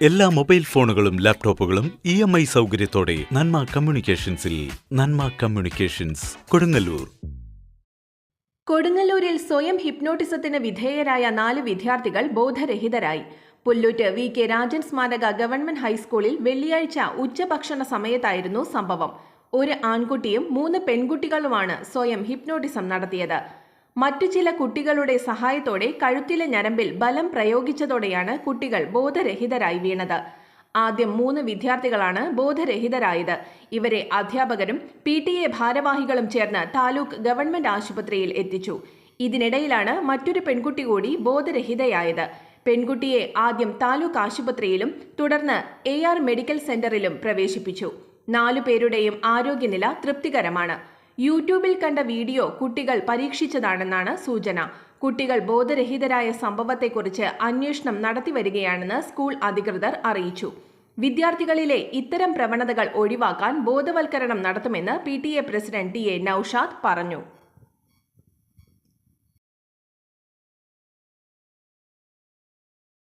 എല്ലാ മൊബൈൽ ഫോണുകളും ലാപ്ടോപ്പുകളും ഇ എം ഐ സൗകര്യത്തോടെ നന്മ കമ്മ്യൂണിക്കേഷൻസിൽ നന്മ കമ്മ്യൂണിക്കേഷൻസ് കൊടുങ്ങല്ലൂർ. കൊടുങ്ങല്ലൂരിൽ സ്വയം ഹിപ്നോട്ടിസത്തിന് വിധേയരായ നാല് വിദ്യാർത്ഥികൾ ബോധരഹിതരായി. പുല്ലൂറ്റ് വി കെ രാജൻ സ്മാരക ഗവൺമെന്റ് ഹൈസ്കൂളിൽ വെള്ളിയാഴ്ച ഉച്ചഭക്ഷണ സമയത്തായിരുന്നു സംഭവം. ഒരു ആൺകുട്ടിയും മൂന്ന് പെൺകുട്ടികളുമാണ് സ്വയം ഹിപ്നോട്ടിസം നടത്തിയത്. മറ്റു ചില കുട്ടികളുടെ സഹായത്തോടെ കഴുത്തിലെ ഞരമ്പിൽ ബലം പ്രയോഗിച്ചതോടെയാണ് കുട്ടികൾ ബോധരഹിതരായി വീണത്. ആദ്യം മൂന്ന് വിദ്യാർത്ഥികളാണ് ബോധരഹിതരായത്. ഇവരെ അധ്യാപകരും പി ടി എ ഭാരവാഹികളും ചേർന്ന് താലൂക്ക് ഗവൺമെന്റ് ആശുപത്രിയിൽ എത്തിച്ചു. ഇതിനിടയിലാണ് മറ്റൊരു പെൺകുട്ടി കൂടി ബോധരഹിതയായത്. പെൺകുട്ടിയെ ആദ്യം താലൂക്ക് ആശുപത്രിയിലും തുടർന്ന് എ ആർ മെഡിക്കൽ സെന്ററിലും പ്രവേശിപ്പിച്ചു. നാലു പേരുടെയും ആരോഗ്യനില തൃപ്തികരമാണ്. യൂട്യൂബിൽ കണ്ട വീഡിയോ കുട്ടികൾ പരീക്ഷിച്ചതാണെന്നാണ് സൂചന. കുട്ടികൾ ബോധരഹിതരായ സംഭവത്തെക്കുറിച്ച് അന്വേഷണം നടത്തിവരികയാണെന്ന് സ്കൂൾ അധികൃതർ അറിയിച്ചു. വിദ്യാർത്ഥികളിലെ ഇത്തരം പ്രവണതകൾ ഒഴിവാക്കാൻ ബോധവൽക്കരണം നടത്തുമെന്ന് P president T A Noushad പറഞ്ഞു.